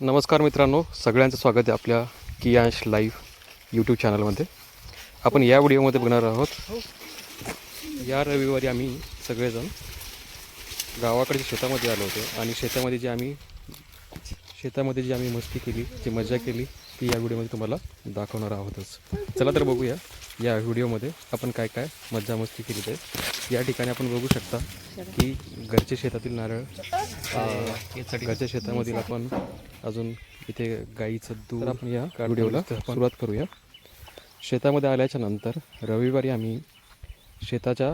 नमस्कार मित्रांनो सगळ्यांचं स्वागत आहे आपल्या कियांश लाईव्ह यूट्यूब चॅनलमध्ये. आपण या व्हिडिओमध्ये बघणार आहोत या रविवारी आम्ही सगळेजण गावाकडच्या शेतामध्ये आलो होतो आणि शेतामध्ये जे आम्ही शेतामध्ये जी आम्ही मस्ती केली जी मजा केली ती या व्हिडिओमध्ये तुम्हाला दाखवणार आहोतच. चला तर बघूया या व्हिडिओमध्ये आपण काय काय मज्जा मस्ती केली ते या ठिकाणी आपण बघू शकता की घरच्या शेतातील नारळ घरच्या शेतामधील आपण अजून इथे गाईचं दूध आपण या व्हिडिओला सुरुवात करूया. शेतामध्ये आल्याच्यानंतर रविवारी आम्ही शेताच्या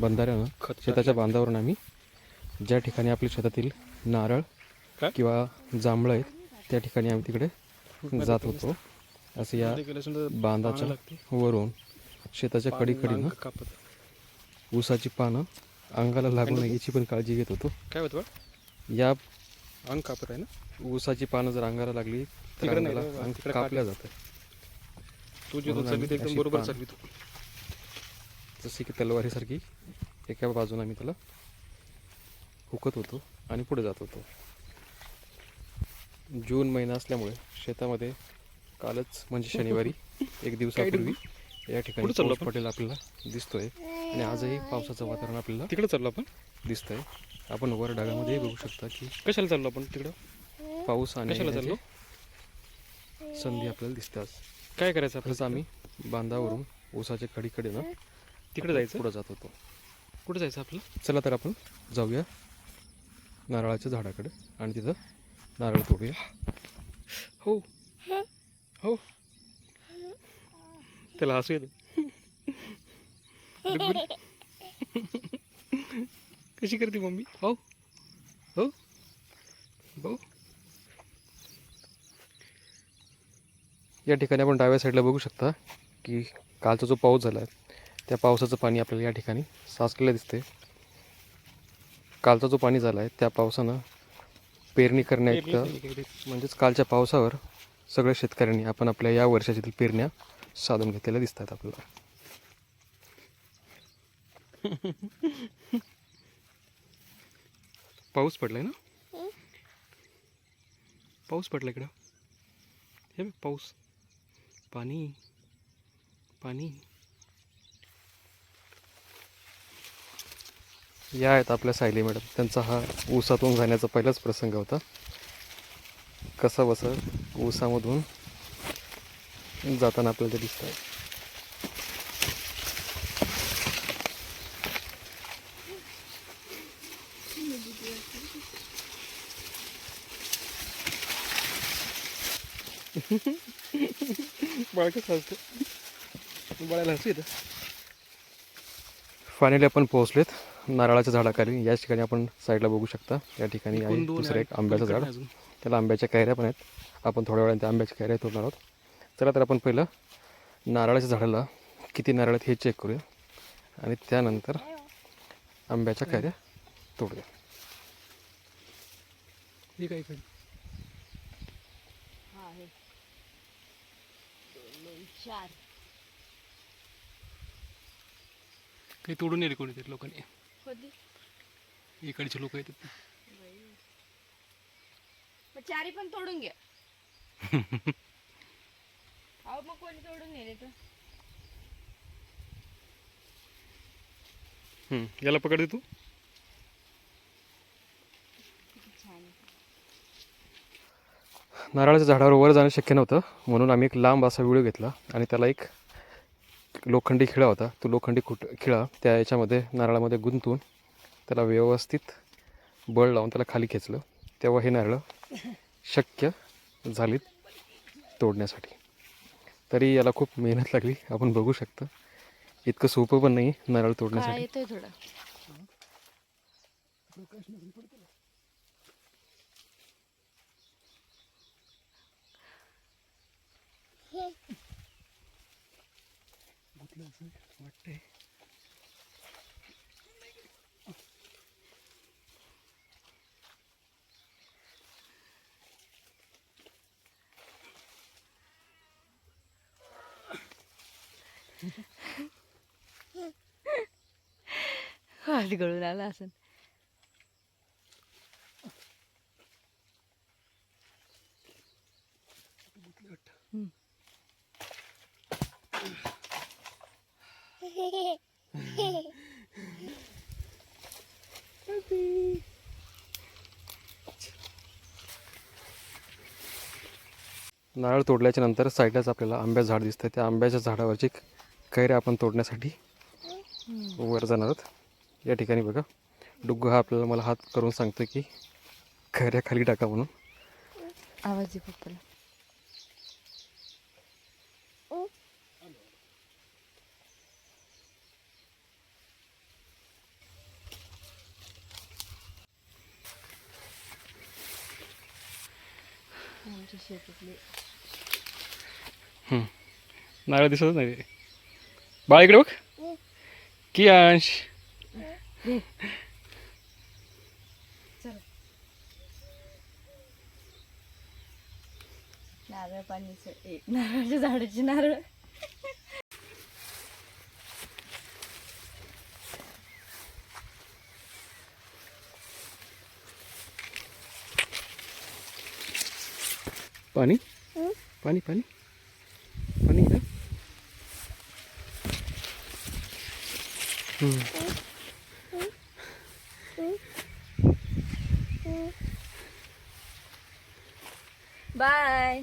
बंधाऱ्यानं शेताच्या बांधावरून आम्ही ज्या ठिकाणी आपल्या शेतातील नारळ? किंवा जांभळं आहेत त्या ठिकाणी आम्ही तिकडे जात होतो. असं या बांधाच्या वरून शेताच्या कडीकडीनं ऊसाची पानं अंगाला लागू नये याची पण काळजी घेत होतो. काय होतं या अंग कापत आहे ना? ऊसाची पानं जर अंगाला लागली तर तिकडे नाही अंगाला रे, अंग तिकडे कापल्या जातं. तू जी म्हणून चालली आम्ही ती एकदम अशी बरोबर पान- चालली तू जशी की तलवारीसारखी एका बाजूने आम्ही त्याला हुकत होतो आणि पुढे जात होतो. जून महिना असल्यामुळे शेतामध्ये कालच म्हणजे शनिवारी एक दिवसापूर्वी या ठिकाणी कुठं चाललो पाऊस पडेल आपल्याला दिसतोय. आणि आजही पावसाचं वातावरण आपल्याला तिकडे चाललो आपण. दिसतंय. आपण वर ढगामध्ये बघू शकता की कशाला चाललो आपण तिकडं? पाऊस आणि कशाला चाललो? येण्याची संधी आपल्याला दिसते आज काय करायचं आपलं आम्ही बांधावरून ऊसाच्या कडीकडे ना तिकडे जायचं? पुढे जात होतो. कुठे जायचं आपलं चला तर आपण जाऊया नारळाच्या झाडाकडे आणि तिथं नारळ तोडूया. हो. हो. त्याला हसू येतं. कशी करते मम्मी? हो. हो. हो या ठिकाणी आपण डाव्या साईडला बघू शकता की कालचा जो पाऊस झाला आहे त्या पावसाचं पाणी आपल्याला या ठिकाणी साचलेलं दिसते कालचा जो पाणी झाला आहे त्या पावसानं पेरणी करण्याइतकं म्हणजेच कालच्या पावसावर सगळ्या शेतकऱ्यांनी आपण आपल्या या वर्षातील पेरण्या साधून घेतलेल्या दिसत आहेत आपल्याला. पाऊस पडलाय ना? पाऊस पडला इकडं. हे पाऊस. पाणी. पाणी. या आहेत आपल्या सायली मॅडम. त्यांचा हा ऊसातून जाण्याचा पहिलाच प्रसंग होता. कसा बसा ऊसामधून जाताना आपल्याला ते दिसत आहे बाळ कसं असतं बाळाला हसू येतं फायनली आपण पोहोचलेत. नारळाच्या झाडाखाली. याच ठिकाणी आपण साईडला बघू शकता. या ठिकाणी आहे दुसरं एक आंब्याचं झाड. त्याला आंब्याच्या कैऱ्या पण आहेत. आपण थोड्या वेळाने त्या आंब्याच्या कैऱ्या तोडणार आहोत. चला तर आपण पहिलं नारळाच्या झाडाला किती नारळ आहेत हे चेक करूया. आणि त्यानंतर आंब्याच्या कैऱ्या तोडूया. हे काय इकडे हा आहे दोन दोन चार काही तोडून नेले कोणीतरी लोकांनी. कधी? इकडचे लोक येतात. मग चारी पण तोडून घ्या अहो मग कोणी तोडून नेले तर हम्म, याला पकडते तू. छान आहे. नारळाच्या झाडावर वर जाणं शक्य नव्हतं. म्हणून आम्ही एक लांब असा व्हिडिओ घेतला आणि त्याला एक लोखंडी खिळा होता. तो लोखंडी खुट खिळा त्या याच्यामध्ये नारळामध्ये गुंतून त्याला व्यवस्थित बळ लावून त्याला खाली खेचलं. तेव्हा हे नारळ शक्य झाली तोडण्यासाठी. तरी याला खूप मेहनत लागली. आपण बघू शकता. इतकं सोपं पण नाही नारळ तोडण्यासाठी. ಹೊಟ್ಟೆ ಹಾದಿಗಳು ನಾಲ ಹಾಸನ್ ಹ್ಞೂ नारळ तोडल्याच्या नंतर साईडलाच आपल्याला आंब्याचं झाड दिसतं त्या आंब्याच्या झाडावरची कैऱ्या आपण तोडण्यासाठी वर जाणार आहोत. या ठिकाणी बघा. डुग्गू हा आपल्याला मला हात करून सांगतो की कैऱ्या खाली टाका म्हणून. आवाज पप्पाला. शेतातले नारळ दिसतच नाही. बाळ इकडे बघ. की अंश चल. नारळ पाणीचं ए नारळाच्या झाडाची नारळ. पाणी पाणी पाणी पाणी का बाय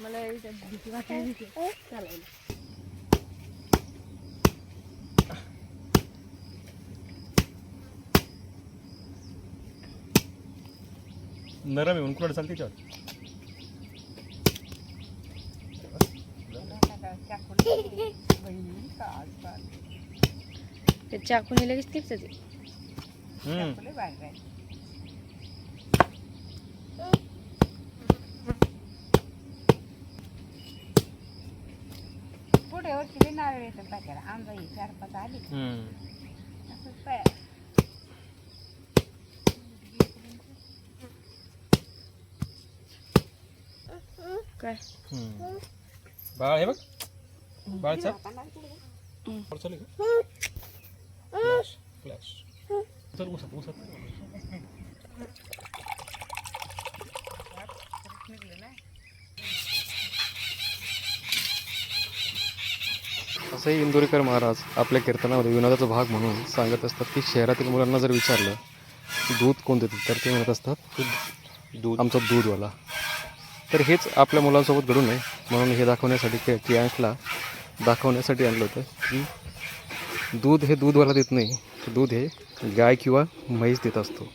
मला नरम आहे म्हणून कुठं चालते त्यावर ते चाकूने लगेच टिपतं ते. पुढे वरती नारळ येतात आंबा ही चार पाच आली असंच पाय काय? बाळ हे बघ. बाळ चल. बाळ चालू आहे का? फ्लॅश फ्लॅश चल उसत उसत. असंही इंदोरीकर महाराज आपल्या कीर्तनामध्ये विनोदाचा भाग म्हणून सांगत असतात की शहरातील मुलांना जर विचारलं की दूध कोण देतं तर ते म्हणत असतात दूध आमचा दूधवाला. तर हेच आपल्या मुलांसोबत घडू नये म्हणून हे दाखवण्यासाठी की कियांशला दाखवण्यासाठी आणलं होतं की दूध हे दूधवाला देत नाही तर दूध हे गाय किंवा म्हैस देत असतो.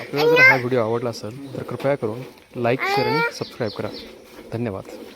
आपल्याला जर हा व्हिडिओ आवडला असेल तर कृपया करून लाईक शेअर आणि सबस्क्राईब करा. धन्यवाद.